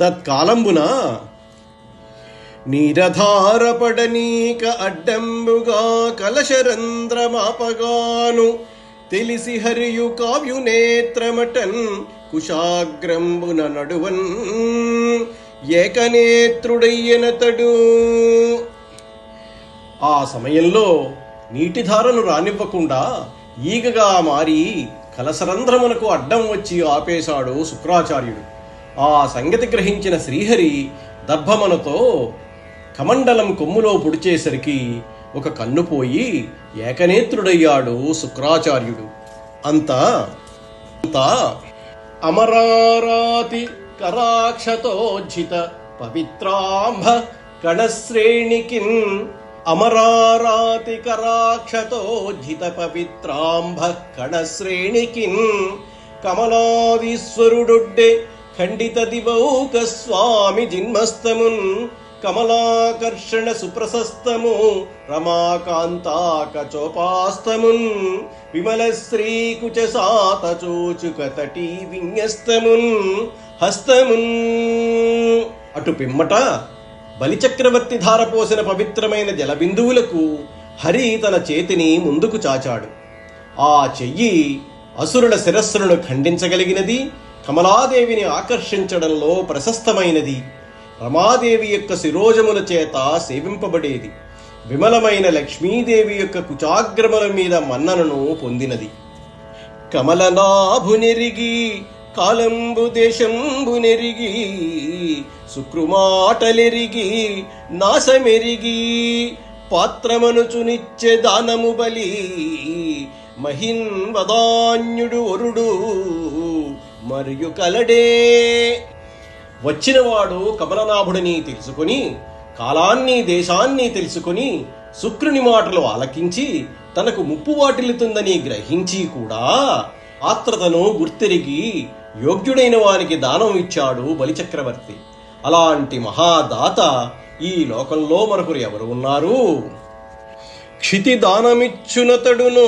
తత్కాలంబున? నిరధారపడనీక అడ్డంబుగా కలశరంధ్రమాపగాను తెలిసి హరియు కావ్యునేత్రమటన్ కుశాగ్రంబున నడువన్ ఏకనేత్రుడయ్యనతడు ఆ సమయంలో నీటిధారను రానివ్వకుండా ఈగగా మారి కలసరంధ్రమునకు అడ్డం వచ్చి ఆపేశాడు శుక్రాచార్యుడు. ఆ సంగతి గ్రహించిన శ్రీహరి దర్భమనతో కమండలం కొమ్ములో పొడిచేసరికి ఒక కన్ను పోయి ఏకనేత్రుడయ్యాడు శుక్రాచార్యుడు. అంతా అంతా అమరారాతి కరాక్షతోజ్జిత పవిత్రాంభ కణశ్రేణికిన్ అమరారాతి కరాక్షతోజ్జిత పవిత్రాంభ కణశ్రేణికిన్ కమలాదీశ్వరుడొడ్డే ఖండిత దివౌక స్వామి జిన్మస్తమున్ కమలాకర్షణ సుప్రశస్తము రమాకాంతాక చోపాస్తమున్ విమల శ్రీకుచ సాత చోచుక తటీ విన్యస్తమున్ హస్తమున్. అటు పిమ్మట బలిచక్రవర్తి ధారపోసిన పవిత్రమైన జలబిందువులకు హరి తన చేతిని ముందుకు చాచాడు. ఆ చెయ్యి అసురుల శిరస్సులను ఖండించగలిగినది కమలాదేవిని ఆకర్షించడంలో ప్రశస్తమైనది. రమాదేవి యొక్క శిరోజముల చేత సేవింపబడేది. విమలమైన లక్ష్మీదేవి యొక్క కుచాగ్రముల మీద మన్ననను పొందినది. కమలనాభునెరిగి కాలంబు దేశంబు నెరిగి శుక్రుమాటలెరిగి నాశమెరిగి పాత్రమనుచునిచ్చే దానము బలి మహిన్ వదాన్యుడు వరుడు మరియు కలడే. వచ్చినవాడు కమలనాభుడిని తెలుసుకొని కాలాన్ని దేశాన్ని తెలుసుకొని శుక్రుని మాటలు ఆలకించి తనకు ముప్పు వాటిల్లుతుందని గ్రహించి కూడా ఆత్రతను గుర్తెరిగి యోగ్యుడైన వారికి దానం ఇచ్చాడు బలిచక్రవర్తి. అలాంటి మహాదాత ఈ లోకంలో మరొకరు ఎవరు ఉన్నారు? క్షితి దానమిచ్చునతడును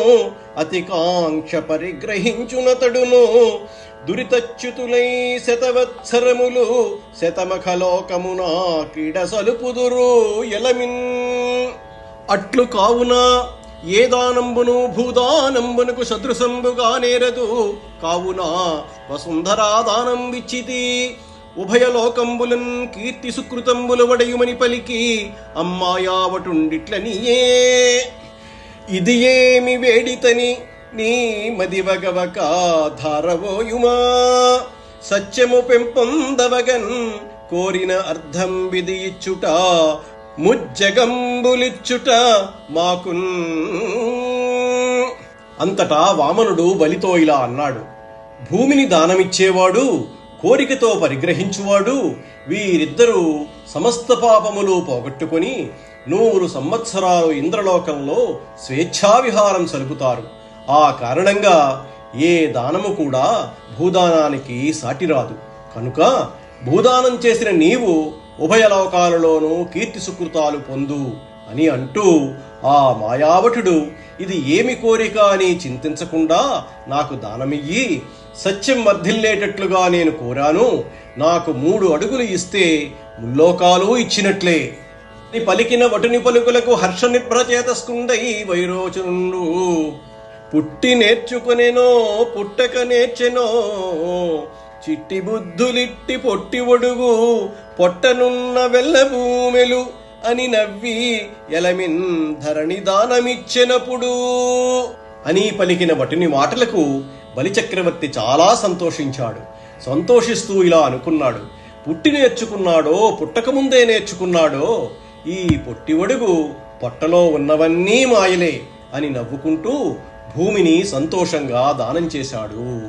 అతికాంక్ష పరిగ్రహించునతడును. దురితచ్యుతులై శతవత్సరములు శతమఖలోకమున క్రీడ సలుపుదురు ఎలమిన్. అట్లు కావున ఏ దానంబును భూదానంబునకు సదృశంబుగా నేరదు. కావున వసుంధరా దానం విచ్చితి. ఉభయలోకంబులన్ కీర్తి సుకృతంబులు వడయుమని పలికి. అమ్మాయావటుండిట్లనియే. ఇది ఏమి వేడితని నీ మదివగవక ధారవోయుమా సత్యము పెంపొందవగన్ కోరిన అర్థం విధియిచ్చుట ముజ్జగంబులిచ్చుట మాకున్. అంతటా వామనుడు బలితో ఇలా అన్నాడు. భూమిని దానమిచ్చేవాడు కోరికతో పరిగ్రహించువాడు వీరిద్దరూ సమస్త పాపములు పోగొట్టుకొని నూరు సంవత్సరాలు ఇంద్రలోకంలో స్వేచ్ఛావిహారం సలుపుతారు. ఆ కారణంగా ఏ దానము కూడా భూదానానికి సాటిరాదు. కనుక భూదానం చేసిన నీవు ఉభయ లోకాలలోనూ కీర్తి సుకృతాలు పొందు. అని అంటూ ఆ మాయావటుడు ఇది ఏమి కోరిక అని చింతించకుండా నాకు దానమియ్యి సత్యం వర్ధిల్లేటట్లుగా నేను కోరాను. నాకు మూడు అడుగులు ఇస్తే ముల్లోకాలు ఇచ్చినట్లే. అని పలికిన వటుని పలుకులకు హర్ష చేతస్కుండై వైరోచనుండు. పుట్టి నేర్చుకునేనో పుట్టక నేర్చెనో చిట్టి బుద్ధులిట్టి పొట్టి ఒడుగు పొట్టనున్న వెల్ల భూమెలు అని నవ్వి ఎలమిన్ ధరణి దానమిచ్చెనప్పుడు. అని పలికిన వటుని మాటలకు బలిచక్రవర్తి చాలా సంతోషించాడు. సంతోషిస్తూ ఇలా అనుకున్నాడు. పుట్టి నేర్చుకున్నాడో పుట్టకముందే నేర్చుకున్నాడో ఈ పొట్టివడుగు పొట్టలో ఉన్నవన్నీ మాయలే అని నవ్వుకుంటూ భూమిని సంతోషంగా దానం చేశాడు.